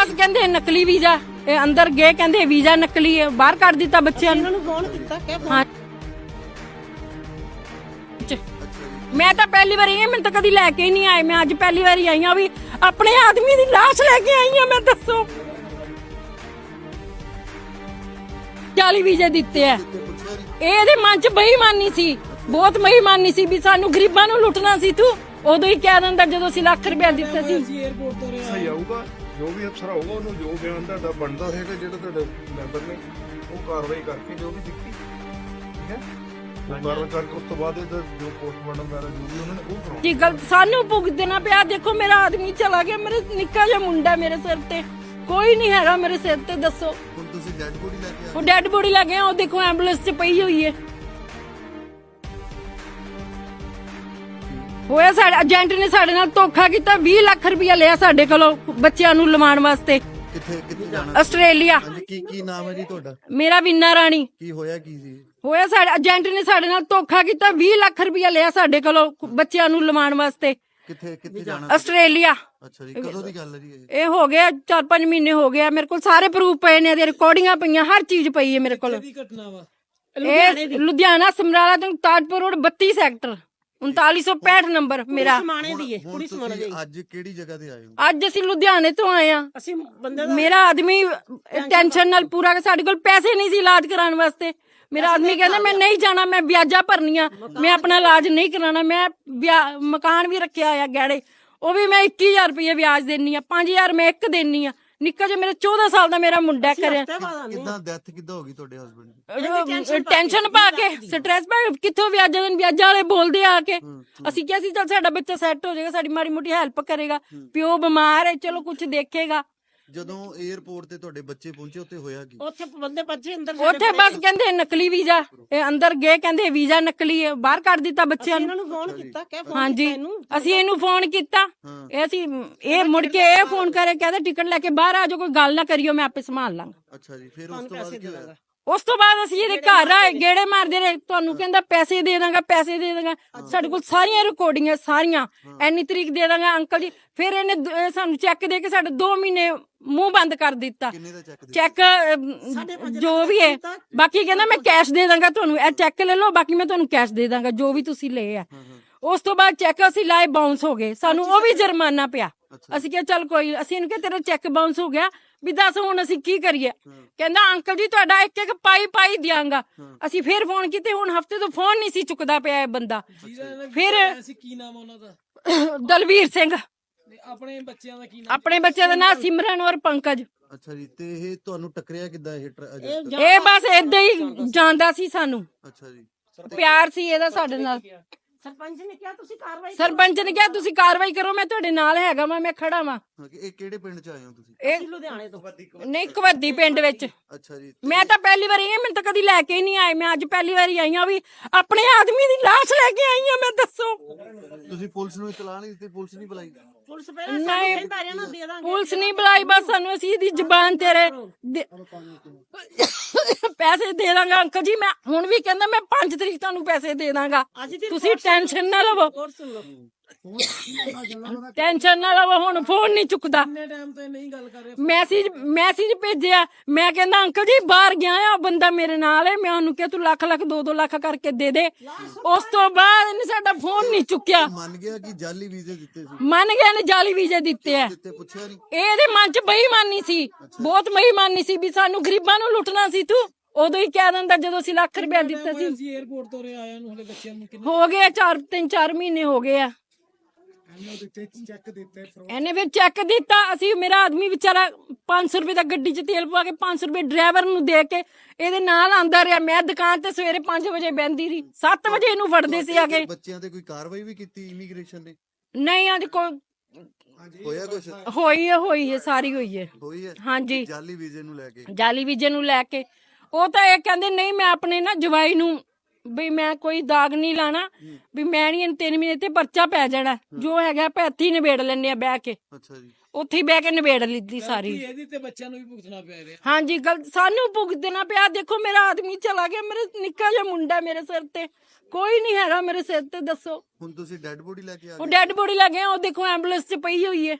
ਬਸ ਕਹਿੰਦੇ ਨਕਲੀ ਵੀਜ਼ਾ ਇਹ ਅੰਦਰ ਗਏ ਕਹਿੰਦੇ ਵੀਜ਼ਾ ਨਕਲੀ ਹੈ ਬਾਹਰ ਕੱਢ ਦਿੱਤਾ ਬੱਚਿਆਂ ਨੂੰ। ਇਹਨਾਂ ਨੂੰ ਫੋਨ ਕੀਤਾ ਕਿ ਫੋਨ? ਹਾਂ। ਮੈਂ ਤਾਂ ਪਹਿਲੀ ਵਾਰੀ ਆਈ ਮੈਨੂੰ ਤਾਂ ਕਦੀ ਲੈ ਕੇ ਹੀ ਨਹੀਂ ਆਏ। ਮੈਂ ਅੱਜ ਪਹਿਲੀ ਵਾਰੀ ਆਈ ਹਾਂ ਵੀ ਆਪਣੇ ਆਦਮੀ ਦੀ ਲਾਸ਼ ਲੈ ਕੇ ਆਈ ਹਾਂ ਮੈਂ ਦੱਸੋ। ਚਾਲੀ ਵੀਜ਼ੇ ਦਿੱਤੇ ਆ। ਇਹ ਇਹਦੇ ਮਨ 'ਚ ਬੇਈਮਾਨੀ ਸੀ ਬਹੁਤ ਬੇਈਮਾਨੀ ਸੀ ਵੀ ਸਾਨੂੰ ਗਰੀਬਾਂ ਨੂੰ ਲੁੱਟਣਾ ਸੀ ਤੂੰ। ਉਦੋਂ ਹੀ ਕਹਿ ਦਿੰਦਾ ਜਦੋਂ ਅਸੀਂ ਲੱਖ ਰੁਪਇਆ ਦਿੱਤਾ ਸੀ। ਸਹੀ ਆਊਗਾ ਜੋ ਵੀ ਅਫਸਰ ਆਊਗਾ ਉਹਨੂੰ ਜੋ ਬਿਆਨ ਤੁਹਾਡਾ ਬਣਦਾ ਹੋਏਗਾ ਜਿਹੜਾ ਤੁਹਾਡੇ ਮੈਂਬਰ ਨੇ ਉਹ ਕਾਰਵਾਈ ਕਰਕੇ ਜੋ ਵੀ ਦਿੱਤੀ। ਠੀਕ ਹੈ? ਉਹ ਕਾਰਵਾਈ ਕਰਕੇ ਉਸ ਤੋਂ ਬਾਅਦ ਇਹਦਾ ਜੋ ਪੋਸਟਮਾਰਟਮ ਵਗੈਰਾ ਜੋ ਵੀ ਉਹਨਾਂ ਨੇ ਉਹ ਕਰਾਉਣਾ ਜੀ ਗਲਤ ਸਾਨੂੰ ਭੁਗਤਣਾ ਪਿਆ। ਦੇਖੋ ਮੇਰਾ ਆਦਮੀ ਚਲਾ ਗਿਆ ਮੇਰੇ ਨਿੱਕਾ ਜਿਹਾ ਮੁੰਡਾ ਮੇਰੇ ਸਿਰ ਤੇ। ਕੋਈ ਨਹੀਂ ਹੈਗਾ ਮੇਰੇ ਸਿਰ ਤੇ ਦੱਸੋ। ਹੁਣ ਤੁਸੀਂ ਡੈਡ ਬੋਡੀ ਲੈ ਕੇ ਉਹ ਡੈੱਡ ਬੋਡੀ ਲੱਗੇ ਆ ਉਹ ਦੇਖੋ ਐਂਬੂਲੈਂਸ 'ਚ ਪਈ ਹੋਈ ਹੈ। ਹੋਇਆ ਸਾਡੇ ਏਜੰਟ ਨੇ ਸਾਡੇ ਨਾਲ ਧੋਖਾ ਕੀਤਾ 20 ਲੱਖ ਰੁਪਇਆ ਲਿਆ ਸਾਡੇ ਕੋਲੋਂ ਬੱਚਿਆਂ ਨੂੰ ਲਵਾਉਣ ਵਾਸਤੇ। ਕਿੱਥੇ ਕਿੱਥੇ ਜਾਣਾ? ਆਸਟ੍ਰੇਲੀਆ। ਹਾਂਜੀ ਕੀ ਕੀ ਨਾਮ ਹੈ ਜੀ ਤੁਹਾਡਾ? ਮੇਰਾ ਵੀਨਾ ਰਾਣੀ। ਕੀ ਹੋਇਆ ਕੀ ਸੀ? ਹੋਇਆ ਸਾਡੇ ਏਜੰਟ ਨੇ ਸਾਡੇ ਨਾਲ ਧੋਖਾ ਕੀਤਾ 20 ਲੱਖ ਰੁਪਇਆ ਲਿਆ ਸਾਡੇ ਕੋਲੋਂ ਬੱਚਿਆਂ ਨੂੰ ਲਵਾਉਣ ਵਾਸਤੇ। ਕਿੱਥੇ ਕਿੱਥੇ ਜਾਣਾ ਆਸਟ੍ਰੇਲੀਆ। ਅੱਛਾ ਜੀ ਕਦੋਂ ਦੀ ਗੱਲ ਹੈ ਜੀ ਇਹ? ਇਹ ਹੋ ਗਿਆ 4-5 ਮਹੀਨੇ ਹੋ ਗਿਆ ਮੇਰੇ ਕੋਲ ਸਾਰੇ ਪ੍ਰੂਫ ਪਏ ਨੇ ਇਹਦੇ ਰਿਕਾਰਡਿੰਗਾਂ ਪਈਆਂ ਹਰ ਚੀਜ਼ ਪਈ ਹੈ ਮੇਰੇ ਕੋਲ। ਦੀ ਘਟਨਾ ਵਾ? ਇਹ ਲੁਧਿਆਣਾ ਸਮਰਾਲਾ ਤੋਂ ਤਾਜਪੁਰ ਰੋਡ 32 ਸੈਕਟਰ 3965 ਨੰਬਰ ਮੇਰਾ। ਸਮਾਣੇ ਦੀ ਹੈ ਹੁਣ ਕੁੜੀ ਸਮਾਣੇ ਦੀ ਤੁਸੀਂ ਅੱਜ ਕਿਹੜੀ ਜਗ੍ਹਾ ਤੇ ਆਏ ਹੋ? ਅੱਜ ਅਸੀਂ ਲੁਧਿਆਣੇ ਤੋਂ ਆਏ ਆ ਅਸੀਂ ਬੰਦੇ ਦਾ ਮੇਰਾ ਆਦਮੀ ਟੈਨਸ਼ਨ ਨਾਲ ਪੂਰਾ ਸਾਡੇ ਕੋਲ ਪੈਸੇ ਨਹੀਂ ਸੀ ਇਲਾਜ ਕਰਾਉਣ ਵਾਸਤੇ। ਮੇਰਾ ਆਦਮੀ ਕਹਿੰਦਾ ਮੈਂ ਨਹੀਂ ਜਾਣਾ ਮੈਂ ਵਿਆਜਾਂ ਭਰਨੀਆਂ। ਮੈਂ ਆਪਣਾ ਇਲਾਜ ਨਹੀਂ ਕਰਾਉਣਾ ਮੈਂ ਵਿਆ- ਮਕਾਨ ਵੀ ਰੱਖਿਆ ਹੋਇਆ ਗਹਿੜੇ ਉਹ ਵੀ ਮੈਂ 21000 ਰੁਪਏ ਵਿਆਜ ਦੇਣੀ ਆ 5000 ਮੈਂ ਇੱਕ ਦੇਣੀ ਆ। ਨਿੱਕਾ ਜਿਹਾ ਮੇਰਾ 14 ਸਾਲ ਦਾ ਮੇਰਾ ਮੁੰਡਾ ਕਰਿਆ। ਕਿੱਦਾਂ ਡੈਥ ਕਿੱਦਾਂ ਹੋ ਗਈ ਤੁਹਾਡੇ ਹਸਬੰਡ ਦੀ? ਟੈਨਸ਼ਨ ਪਾ ਕੇ ਸਟ੍ਰੈਸ ਪਾ ਕੇ ਕਿੱਥੋਂ ਵਿਆਜਾਂ ਦੇ ਵਿਆਜਾਂ ਵਾਲੇ ਬੋਲਦੇ ਆ ਕੇ। ਅਸੀਂ ਕਿਹਾ ਸੀ ਚਲ ਸਾਡਾ ਬੱਚਾ ਸੈੱਟ ਹੋ ਜਾਏਗਾ ਸਾਡੀ ਮਾੜੀ ਮੋਟੀ ਹੈਲਪ ਕਰੇਗਾ। ਪਿਓ ਬਿਮਾਰ ਹੈ ਚਲੋ ਕੁਝ ਦੇਖੇਗਾ। ਜਦੋਂ 에어ਪੋਰਟ ਤੇ ਤੁਹਾਡੇ ਬੱਚੇ ਪਹੁੰਚੇ ਉੱਥੇ ਹੋਇਆ ਕੀ? ਉੱਥੇ ਬੰਦੇ ਬੱਚੇ ਅੰਦਰ ਉੱਥੇ ਬਸ ਕਹਿੰਦੇ ਨਕਲੀ ਵੀਜ਼ਾ। ਇਹ ਅੰਦਰ ਗਏ ਕਹਿੰਦੇ ਵੀਜ਼ਾ ਨਕਲੀ ਹੈ ਬਾਹਰ ਕੱਢ ਦਿੱਤਾ ਬੱਚਿਆਂ ਨੂੰ। ਇਹਨਾਂ ਨੂੰ ਫੋਨ ਕੀਤਾ ਕਿ ਫੋਨ ਹਾਂਜੀ। ਕੀਤਾ ਇਹਨੂੰ। ਅਸੀਂ ਇਹਨੂੰ ਫੋਨ ਕੀਤਾ। ਹਾਂ। ਇਹ ਅਸੀਂ ਇਹ ਮੁੜ ਕੇ ਇਹ ਫੋਨ ਕਰੇ ਕਹਿੰਦਾ ਟਿਕਟ ਲੈ ਕੇ ਬਾਹਰ ਆ ਜਾਓ ਕੋਈ ਗੱਲ ਨਾ ਕਰਿਓ ਮੈਂ ਆਪੇ ਸੰਭਾਲ ਲਾਂਗਾ। ਅੱਛਾ ਜੀ ਫਿਰ ਉਸ ਤੋਂ ਬਾਅਦ ਕੀ ਹੋਇਆ? ਉਸ ਤੋਂ ਬਾਅਦ ਅਸੀਂ ਇਹਦੇ ਘਰ ਆਏ ਗੇੜੇ ਮਾਰਦੇ ਰਹੇ। ਤੁਹਾਨੂੰ ਕਹਿੰਦਾ ਪੈਸੇ ਦੇ ਦਾਂਗਾ ਪੈਸੇ ਦੇ ਦਾਂਗਾ। ਸਾਡੇ ਕੋਲ ਸਾਰੀਆਂ ਰਿਕਾਰਡਿੰਗਾਂ ਸਾਰੀਆਂ। ਐਨੀ ਤਰੀਕ ਦੇ ਦਾਂਗਾ ਅੰਕਲ ਜੀ। ਫਿਰ ਇਹਨੇ ਦ- ਇਹ ਸਾਨੂੰ ਚੈੱਕ ਦੇ ਕੇ ਸਾਡੇ 2 ਮਹੀਨੇ ਮੂੰਹ ਬੰਦ ਕਰ ਦਿੱਤਾ। ਕਿੰਨੇ ਦਾ ਚੈੱਕ ਚੈੱਕ ਅਮ, ਜੋ ਵੀ ਹੈ। ਬਾਕੀ ਕਹਿੰਦਾ ਮੈਂ ਕੈਸ਼ ਦੇ ਦਾਂਗਾ ਤੁਹਾਨੂੰ। ਇਹ ਚੈੱਕ ਲੈ ਲਓ ਬਾਕੀ ਮੈਂ ਤੁਹਾਨੂੰ ਕੈਸ਼ ਦੇ ਦਾਂਗਾ ਜੋ ਵੀ ਤੁਸੀਂ ਲਏ ਆ। ਉਸ ਤੋਂ ਬਾਅਦ ਚੈੱਕ ਅਸੀਂ ਲਾਏ ਬਾਉਂਸ ਹੋ ਗਏ। ਸਾਨੂੰ ਉਹ ਵੀ ਜੁਰਮਾਨਾ ਪਿਆ। ਅਸੀਂ ਕਿਹਾ ਚੱਲ ਕੋਈ ਅਸੀਂ ਇਹਨੂੰ ਕਿਹਾ ਤੇਰਾ ਚੈੱਕ ਬਾਉਂਸ ਹੋ ਗਿਆ ਵੀ ਦੱਸ ਹੁਣ ਅਸੀਂ ਕੀ ਕਰੀਏ? ਕਹਿੰਦਾ ਅੰਕਲ ਜੀ ਤੁਹਾਡਾ ਇੱਕ ਇੱਕ ਪਾਈ ਪਾਈ ਦਿਆਂਗਾ। ਅਸੀਂ ਫੇਰ ਫੋਨ ਕੀਤੇ ਹੁਣ ਹਫ਼ਤੇ ਤੋਂ ਫੋਨ ਨਹੀਂ ਸੀ ਚੁੱਕਦਾ ਪਿਆ ਇਹ ਬੰਦਾ। ਫਿਰ ਅਸੀਂ ਕੀ ਨਾਮ ਉਹਨਾਂ ਦਾ? ਦਲਵੀਰ ਸਿੰਘ। ਆਪਣੇ ਬੱਚਿਆਂ ਦਾ ਕੀ ਨਾਮ? ਆਪਣੇ ਬੱਚਿਆਂ ਦਾ ਨਾਂ ਸਿਮਰਨ ਔਰ ਪੰਕਜ। ਅੱਛਾ ਜੀ ਤੇ ਇਹ ਤੁਹਾਨੂੰ ਟੱਕਰਿਆ ਕਿੱਦਾਂ ਇਹ ਇਹ ਬਸ ਏਦਾਂ ਹੀ ਜਾਂਦਾ ਸੀ। ਸਾਨੂੰ। ਅੱਛਾ ਜੀ। ਪਿਆਰ ਸੀ ਇਹਦਾ ਸਾਡੇ ਨਾਲ। ਸਰਪੰਚ ਨੇ ਕਿਹਾ ਤੁਸੀਂ ਕਾਰਵਾਈ ਸਰਪੰਚ ਨੇ ਕਿਹਾ ਤੁਸੀਂ ਕਾਰਵਾਈ ਕਰੋ ਮੈਂ ਤੁਹਾਡੇ ਨਾਲ ਹੈਗਾ ਵਾਂ ਮੈਂ ਖੜਾ ਵਾਂ। ਹਾਂ, ਕਿ ਇਹ ਕਿਹੜੇ ਪਿੰਡ ਚ ਆਏ ਹੋ ਤੁਸੀਂ? ਇਹ ਲੁਧਿਆਣੇ ਤੋਂ। ਨਹੀਂ ਕਵੱਦੀ ਪਿੰਡ ਵਿੱਚ। ਅੱਛਾ ਜੀ ਮੈਂ ਤਾਂ ਪਹਿਲੀ ਵਾਰੀ ਆਈ ਹਾਂ ਮੈਨੂੰ ਤਾਂ ਕਦੀ ਲੈ ਕੇ ਹੀ ਨਹੀਂ ਆਏ। ਮੈਂ ਅੱਜ ਪਹਿਲੀ ਵਾਰੀ ਆਈ ਹਾਂ ਵੀ ਆਪਣੇ ਆਦਮੀ ਦੀ ਲਾਸ਼ ਲੈ ਕੇ ਆਈ ਹਾਂ ਮੈਂ ਦੱਸੋ। ਤੁਸੀਂ ਪੁਲਿਸ ਨੂੰ ਇਤਲਾਹ ਨਹੀਂ ਦਿੱਤੀ ਪੁਲਿਸ ਨਹੀਂ ਬੁਲਾਈ? ਪੁਲਿਸ ਪਹਿਲਾਂ ਨਹੀਂ। ਸਾਨੂੰ ਕਹਿੰਦਾ ਰਿਹਾ ਨਾ ਦੇ ਦਾਂਗੇ। ਪੁਲਿਸ ਨਹੀਂ ਬੁਲਾਈ ਬਸ ਸਾਨੂੰ ਅਸੀਂ ਇਹਦੀ ਜ਼ੁਬਾਨ ਤੇਰੇ ਦੇ- ਪੈਸੇ ਦੇ ਦਾਂਗਾ ਅੰਕਲ ਜੀ ਮੈਂ ਹੁਣ ਵੀ ਕਹਿੰਦਾ ਮੈਂ 5 ਤਰੀਕ ਤੁਹਾਨੂੰ ਪੈਸੇ ਦੇ ਦਾਂਗਾ ਤੁਸੀਂ ਟੈਨਸ਼ਨ ਨਾ ਲਵੋ। ਟੈਨਸ਼ਨ ਨਾ ਲਵੋ ਹੁਣ ਫੋਨ ਨਹੀਂ ਚੁੱਕਦਾ। ਕਿੰਨੇ ਟਾਈਮ ਤੋਂ ਇਹ ਨਹੀਂ ਗੱਲ ਕਰ ਰਹੇ ਮੈਸੇਜ ਮੈਸੇਜ ਭੇਜਿਆ। ਮੈਂ ਕਹਿੰਦਾ ਅੰਕਲ ਜੀ ਬਾਹਰ ਗਿਆ ਆ ਬੰਦਾ ਮੇਰੇ ਨਾਲ ਹੈ। ਮੈਂ ਉਹਨੂੰ ਕਿਹਾ ਤੂੰ ਲੱਖ ਲੱਖ 2-2 ਲੱਖ ਕਰਕੇ ਦੇ ਦੇ। ਉਸ ਤੋਂ ਬਾਅਦ ਇਹਨੇ ਸਾਡਾ ਫੋਨ ਨਹੀਂ ਚੁੱਕਿਆ। ਮੰਨ ਗਿਆ ਕਿ ਜਾਲੀ ਵੀਜ਼ੇ ਦਿੱਤੇ ਸੀ। ਮੰਨ ਗਿਆ ਨੇ ਜਾਲੀ ਵੀਜ਼ੇ ਦਿੱਤੇ ਆ। ਇਹਦੇ ਮਨ 'ਚ ਬੇਈਮਾਨੀ ਸੀ। ਬਹੁਤ ਬੇਈਮਾਨੀ ਸੀ ਵੀ ਸਾਨੂੰ ਗਰੀਬਾਂ ਨੂੰ ਲੁੱਟਣਾ ਸੀ ਤੂੰ। ਉਦੋਂ ਹੀ ਕਹਿ ਦਿੰਦਾ ਜਦੋਂ ਅਸੀਂ ਲੱਖ ਰੁਪਇਆ ਦਿੱਤਾ ਸੀ। ਅਸੀਂ 에어ਪੋਰਟ ਤੋਂ ਰੇ ਆਇਆ ਨੂੰ ਹਲੇ ਬੱਚਿਆਂ ਨੂੰ ਕਿੰਨੇ ਹੋ ਗਏ 4 3 4 ਮਹੀਨੇ ਹੋ ਗਏ ਆ। ਇਹਨੇ ਫਿਰ ਚੈੱਕ ਦਿੱਤਾ ਅਸੀਂ ਮੇਰਾ ਆਦਮੀ ਵਿਚਾਰਾ 500 ਰੁਪਏ ਦਾ ਗੱਡੀ 'ਚ ਤੇਲ ਪਵਾ ਕੇ 500 ਰੁਪਏ ਡਰਾਈਵਰ ਨੂੰ ਦੇ ਕੇ ਇਹਦੇ ਨਾਲ ਆਂਦਾ ਰਿਹਾ। ਮੈਂ ਦੁਕਾਨ ਤੇ ਸਵੇਰੇ 5 ਵਜੇ ਬੈੰਦੀ ਰਹੀ। 7 ਵਜੇ ਇਹਨੂੰ ਫੜਦੇ ਸੀ ਆ ਕੇ। ਬੱਚਿਆਂ ਤੇ ਕੋਈ ਕਾਰਵਾਈ ਵੀ ਕੀਤੀ ਇਮੀਗ੍ਰੇਸ਼ਨ ਨੇ? ਨਹੀਂ ਅੱਜ ਕੋਈ ਹੋਇਆ ਕੁਛ? ਹੋਈ ਹੈ ਹੋਈ ਹੈ ਸਾਰੀ ਹੋਈ ਹੈ। ਹੋਈ ਹੈ? ਹਾਂਜੀ। ਜਾਲੀ ਵੀਜ਼ੇ ਨੂੰ ਲੈ ਕੇ? ਜਾਲੀ ਵੀਜ਼ੇ ਨੂੰ ਲੈ ਕੇ। ਉਹ ਤਾਂ ਇਹ ਕਹਿੰਦੇ ਨਹੀਂ ਮੈਂ ਆਪਣੇ ਨਾ ਜਵਾਈ ਨੂੰ ਵੀ ਮੈਂ ਕੋਈ ਦਾਗ ਨਹੀਂ ਲਾਣਾ ਵੀ ਮੈਂ ਨਹੀਂ ਤਿੰਨ ਮਹੀਨੇ ਤੇ ਪਰਚਾ ਪੈ ਜਾਣਾ। ਜੋ ਹੈਗਾ ਪੈਥੀ ਨਿਬੇੜ ਲੈਣੇ ਆ ਬਹਿ ਕੇ। ਅੱਛਾ ਜੀ। ਉੱਥੇ ਹੀ ਬਹਿ ਕੇ ਨਿਬੇੜ ਲਿੱਤੀ ਸਾਰੀ। ਇਹਦੀ ਤੇ ਬੱਚਿਆਂ ਨੂੰ ਵੀ ਭੁਗਤਣਾ ਪੈ ਰਿਹਾ ਹਾਂਜੀ ਗਲਤ ਸਾਨੂੰ ਭੁਗਤਣਾ ਪਿਆ। ਦੇਖੋ ਮੇਰਾ ਆਦਮੀ ਚਲਾ ਗਿਆ ਮੇਰੇ ਨਿੱਕਾ ਜਿਹਾ ਮੁੰਡਾ ਮੇਰੇ ਸਿਰ ਤੇ। ਕੋਈ ਨਹੀਂ ਹੈਗਾ ਮੇਰੇ ਸਿਰ ਤੇ ਦੱਸੋ। ਹੁਣ ਤੁਸੀਂ ਡੈਡ ਬੋਡੀ ਲੈ ਕੇ ਆ ਉਹ ਗਏ। ਡੈੱਡ ਬੋਡੀ ਲੱਗੇ ਆ ਉਹ ਦੇਖੋ ਐਂਬੂਲੈਂਸ 'ਚ ਪਈ ਹੋਈ ਹੈ।